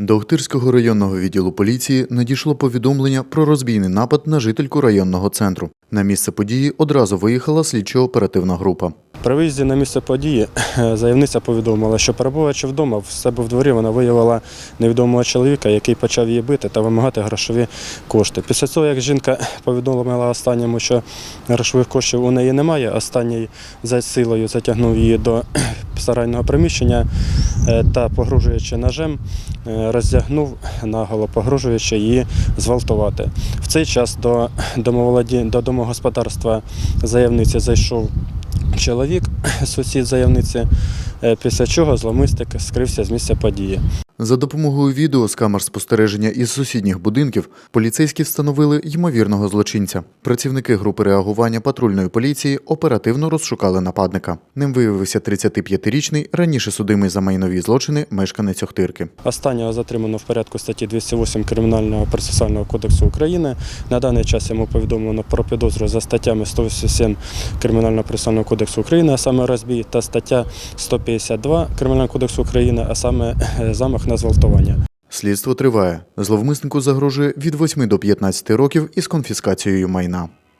До Охтирського районного відділу поліції надійшло повідомлення про розбійний напад на жительку районного центру. На місце події одразу виїхала слідчо-оперативна група. При виїзді на місце події заявниця повідомила, що перебуваючи вдома, в себе в дворі вона виявила невідомого чоловіка, який почав її бити та вимагати грошові кошти. Після цього, як жінка повідомила останньому, що грошових коштів у неї немає, останній за силою затягнув її до сарайного приміщення е, та, погрожуючи ножем, е, роздягнув наголо, погрожуючи її зґвалтувати. В цей час до, до домогосподарства заявниці зайшов чоловік, сусід заявниці, е, після чого зломисник скрився з місця події. За допомогою відео з камер спостереження із сусідніх будинків поліцейські встановили ймовірного злочинця. Працівники групи реагування патрульної поліції оперативно розшукали нападника. Ним виявився 35-річний, раніше судимий за майнові злочини мешканець Охтирки. Останнього затримано в порядку статті 208 Кримінального процесуального кодексу України. На даний час йому повідомлено про підозру за статтями 187 Кримінального процесуального кодексу України, а саме розбій, та стаття 152 Кримінального кодексу України, а саме е, замах на зґвалтування. Слідство триває. Зловмиснику загрожує від 8 до 15 років із конфіскацією майна.